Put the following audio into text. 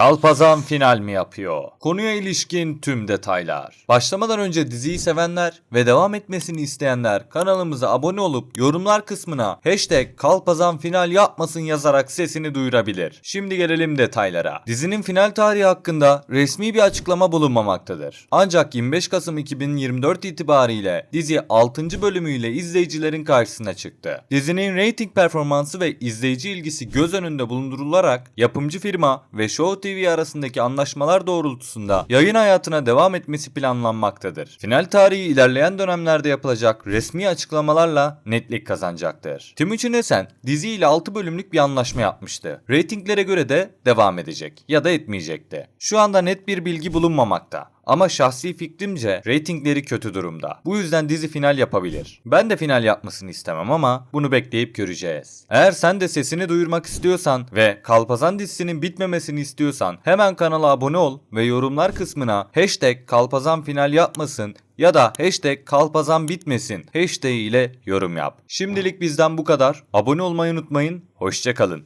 Kalpazan final mi yapıyor? Konuya ilişkin tüm detaylar. Başlamadan önce diziyi sevenler ve devam etmesini isteyenler kanalımıza abone olup yorumlar kısmına hashtag Kalpazan final yapmasın yazarak sesini duyurabilir. Şimdi gelelim detaylara. Dizinin final tarihi hakkında resmi bir açıklama bulunmamaktadır. Ancak 25 Kasım 2024 itibariyle dizi 6. bölümüyle izleyicilerin karşısına çıktı. Dizinin rating performansı ve izleyici ilgisi göz önünde bulundurularak yapımcı firma ve Show TV arasındaki anlaşmalar doğrultusunda yayın hayatına devam etmesi planlanmaktadır. Final tarihi ilerleyen dönemlerde yapılacak resmi açıklamalarla netlik kazanacaktır. Timuçin Esen dizi ile 6 bölümlük bir anlaşma yapmıştı. Ratinglere göre de devam edecek ya da etmeyecekti. Şu anda net bir bilgi bulunmamakta. Ama şahsi fikrimce reytingleri kötü durumda. Bu yüzden dizi final yapabilir. Ben de final yapmasını istemem ama bunu bekleyip göreceğiz. Eğer sen de sesini duyurmak istiyorsan ve Kalpazan dizisinin bitmemesini istiyorsan hemen kanala abone ol ve yorumlar kısmına hashtag Kalpazan final yapmasın ya da hashtag Kalpazan bitmesin hashtag ile yorum yap. Şimdilik bizden bu kadar. Abone olmayı unutmayın. Hoşçakalın.